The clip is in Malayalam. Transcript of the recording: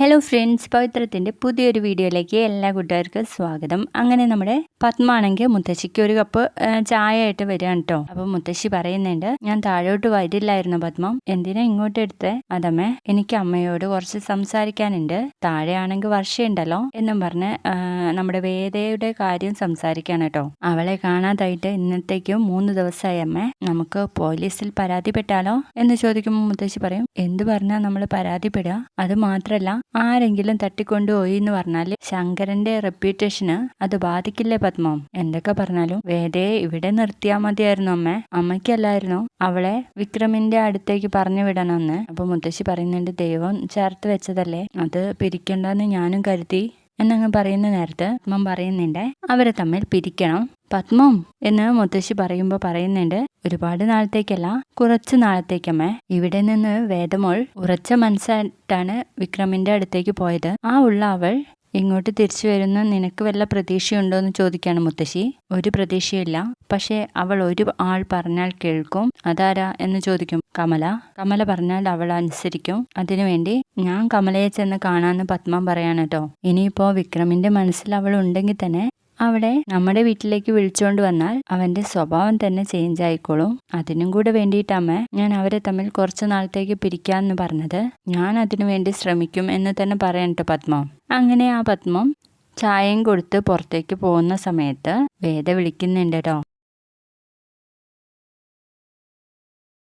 ഹലോ ഫ്രണ്ട്സ് പവിത്രത്തിന്റെ പുതിയൊരു വീഡിയോയിലേക്ക് എല്ലാ കൂട്ടുകാർക്കും സ്വാഗതം. അങ്ങനെ നമ്മുടെ പത്മാണെങ്കിൽ മുത്തശ്ശിക്ക് ഒരു കപ്പ് ചായ ആയിട്ട് വരികയാണ് കേട്ടോ അപ്പം മുത്തശ്ശി പറയുന്നുണ്ട് ഞാൻ താഴോട്ട് വരില്ലായിരുന്നു പത്മം. എന്തിനാ ഇങ്ങോട്ട് എടുത്തേ? അതമ്മേ എനിക്ക് അമ്മയോട് കുറച്ച് സംസാരിക്കാനുണ്ട്. താഴെയാണെങ്കിൽ വർഷയുണ്ടല്ലോ എന്നും പറഞ്ഞ് നമ്മുടെ വേദയുടെ കാര്യം സംസാരിക്കാണ് കേട്ടോ അവളെ കാണാതായിട്ട് ഇന്നത്തേക്കും മൂന്ന് ദിവസമായി അമ്മേ. നമുക്ക് പോലീസിൽ പരാതിപ്പെട്ടാലോ? എന്ന് ചോദിക്കുമ്പോൾ മുത്തശ്ശി പറയും എന്ത് പറഞ്ഞാൽ നമ്മൾ പരാതിപ്പെടുക അത് മാത്രല്ല ആരെങ്കിലും തട്ടിക്കൊണ്ടുപോയി എന്ന് പറഞ്ഞാൽ ശങ്കരന്റെ റെപ്യൂട്ടേഷന് അത് ബാധിക്കില്ലേ പത്മം? എന്തൊക്കെ പറഞ്ഞാലും വേദയെ ഇവിടെ നിർത്തിയാൽ മതിയായിരുന്നു അമ്മ. അമ്മയ്ക്കല്ലായിരുന്നു? അവളെ വിക്രമിന്റെ അടുത്തേക്ക് പറഞ്ഞു വിടണമെന്ന്. അപ്പൊ മുത്തശ്ശി പറയുന്നുണ്ട് ദൈവം ചേർത്ത് വെച്ചതല്ലേ? അത് പിരിക്കണ്ടെന്ന് ഞാനും കരുതി എന്നങ്ങ് പറയുന്ന നേരത്ത് അമ്മ പറയുന്നുണ്ട് അവരെ തമ്മിൽ പിരിക്കണം. പത്മം എന്ന് മുത്തശ്ശി പറയുമ്പോൾ പറയുന്നുണ്ട്. ഒരുപാട് നാളത്തേക്കല്ല കുറച്ച് നാളത്തേക്കമ്മേ. ഇവിടെ നിന്ന് വേദമോൾ ഉറച്ച മനസ്സായിട്ടാണ് വിക്രമിന്റെ അടുത്തേക്ക് പോയത്. ആ ഉള്ള അവൾ ഇങ്ങോട്ട് തിരിച്ചു വരുന്ന നിനക്ക് വല്ല പ്രതീക്ഷയുണ്ടോ എന്ന് ചോദിക്കാണ് മുത്തശ്ശി. ഒരു പ്രതീക്ഷയില്ല പക്ഷേ അവൾ ഒരു ആൾ പറഞ്ഞാൽ കേൾക്കും. അതാരാ എന്ന് ചോദിക്കും. കമല. കമല പറഞ്ഞാൽ അവൾ അനുസരിക്കും. അതിനുവേണ്ടി ഞാൻ കമലയെ ചെന്ന് കാണാമെന്ന് പത്മം പറയാണ് കേട്ടോ ഇനിയിപ്പോ വിക്രമിന്റെ മനസ്സിൽ അവൾ ഉണ്ടെങ്കിൽ തന്നെ അവിടെ നമ്മുടെ വീട്ടിലേക്ക് വിളിച്ചുകൊണ്ട് വന്നാൽ അവന്റെ സ്വഭാവം തന്നെ ചേഞ്ച് ആയിക്കോളും. അതിനും കൂടെ വേണ്ടിയിട്ടമ്മ ഞാൻ അവരെ തമ്മിൽ കുറച്ചു നാളത്തേക്ക് പിരിക്കാന്ന് പറഞ്ഞത് ഞാൻ അതിനു വേണ്ടി ശ്രമിക്കും എന്ന് തന്നെ പറയണ്ട പത്മം. അങ്ങനെ ആ പത്മം ചായയും കൊടുത്ത് പുറത്തേക്ക് പോകുന്ന സമയത്ത് വേദ വിളിക്കുന്നുണ്ട് കേട്ടോ